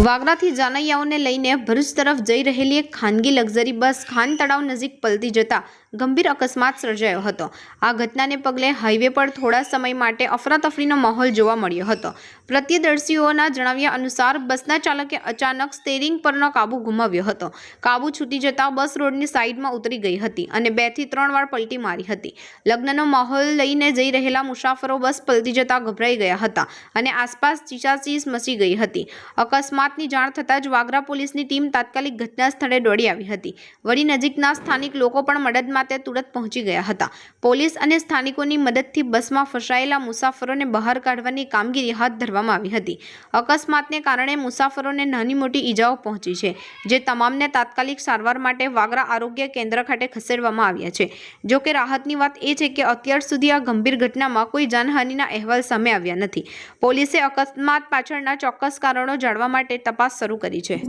વાગરાથી જાનૈયાઓને લઈને ભરૂચ તરફ જઈ રહેલી એક ખાનગી લક્ઝરી બસ ખાન તળાવ નજીક પલટી જતા ગંભીર અકસ્માત સર્જાયો હતો. આ ઘટનાને પગલે હાઈવે પર થોડા સમય માટે અફરાતફરીનો માહોલ જોવા મળ્યો હતો. પ્રત્યદર્શીઓના જણાવ્યા અનુસાર, બસના ચાલકે અચાનક સ્ટેરિંગ પરનો કાબુ ગુમાવ્યો હતો. કાબુ છૂટી જતાં બસ રોડની સાઈડમાં ઉતરી ગઈ હતી અને બેથી ત્રણ વાર પલટી મારી હતી. લગ્નનો માહોલ લઈને જઈ રહેલા મુસાફરો બસ પલટી જતા ગભરાઈ ગયા હતા અને આસપાસ ચીસાચીસ મચી ગઈ હતી. અકસ્માતની જાણ થતાં જ વાગરા પોલીસની ટીમ તાત્કાલિક ઘટના સ્થળે દોડી આવી હતી. વળી નજીકના સ્થાનિક લોકો પણ મદદ માટે તુરંત પહોંચી ગયા હતા. પોલીસ અને સ્થાનિકોની મદદથી બસમાં ફસાયેલા મુસાફરોને બહાર કાઢવાની કામગીરી હાથ ધરવામાં આવી હતી. અકસ્માતને કારણે મુસાફરોને નાની મોટી ઈજાઓ પહોંચી છે, જે તમામને તાત્કાલિક સારવાર માટે વાગરા આરોગ્ય કેન્દ્ર ખાતે ખસેડવામાં આવ્યા છે. જો કે રાહતની વાત એ છે કે અત્યાર સુધી આ ગંભીર ઘટનામાં કોઈ જાનહાનિના અહેવાલ સામે આવ્યા નથી. પોલીસે અકસ્માત પાછળના ચોક્કસ કારણો જાણવા માટે તપાસ શરૂ કરી છે.